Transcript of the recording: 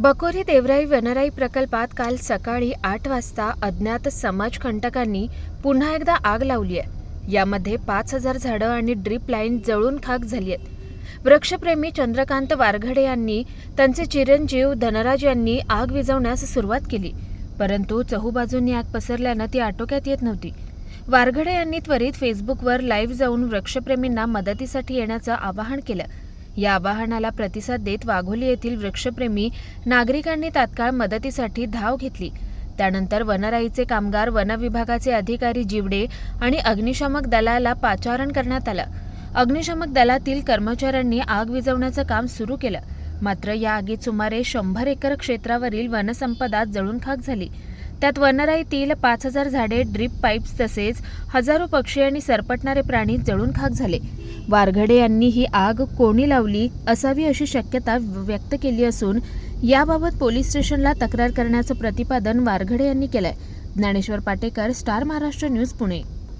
बकोरी देवराई वनराई प्रकल्पात काल सकाळी आठ वाजता अज्ञात समाजकंटकांनी पुन्हा एकदा आग लावली आहे. यामध्ये पाच हजार झाडं आणि ड्रीप लाईन जळून खाक झाली आहेत. वृक्षप्रेमी चंद्रकांत वारघडे यांनी त्यांचे चिरंजीव धनराज यांनी आग विझवण्यास सुरुवात केली. परंतु चहूबाजूंनी आग पसरल्यानं ती आटोक्यात येत नव्हती. वारघडे यांनी त्वरित फेसबुकवर लाईव्ह जाऊन वृक्षप्रेमींना मदतीसाठी येण्याचं आवाहन केलं. या आवाहनाला प्रतिसाद देत वाघोली येथील वृक्षप्रेमी नागरिकांनी तात्काळ मदतीसाठी धाव घेतली. त्यानंतर वनराईचे कामगार वन विभागाचे अधिकारी जिवडे आणि अग्निशामक दलाला पाचारण करण्यात आलं. अग्निशामक दलातील कर्मचाऱ्यांनी आग विझवण्याचं काम सुरू केलं. मात्र या आगीत सुमारे शंभर एकर क्षेत्रावरील वनसंपदा जळून खाक झाली. त्यात वनराईतील पाच हजार झाडे ड्रीप पाईप्स तसेच हजारो पक्षी आणि सरपटणारे प्राणी जळून खाक झाले. वारघडे यांनी ही आग कोणी लावली असावी अशी शक्यता व्यक्त केली असून याबाबत पोलीस स्टेशनला तक्रार करण्याचं प्रतिपादन वारघडे यांनी केलंय. Dnyaneshwar Patekar star Maharashtra news Pune.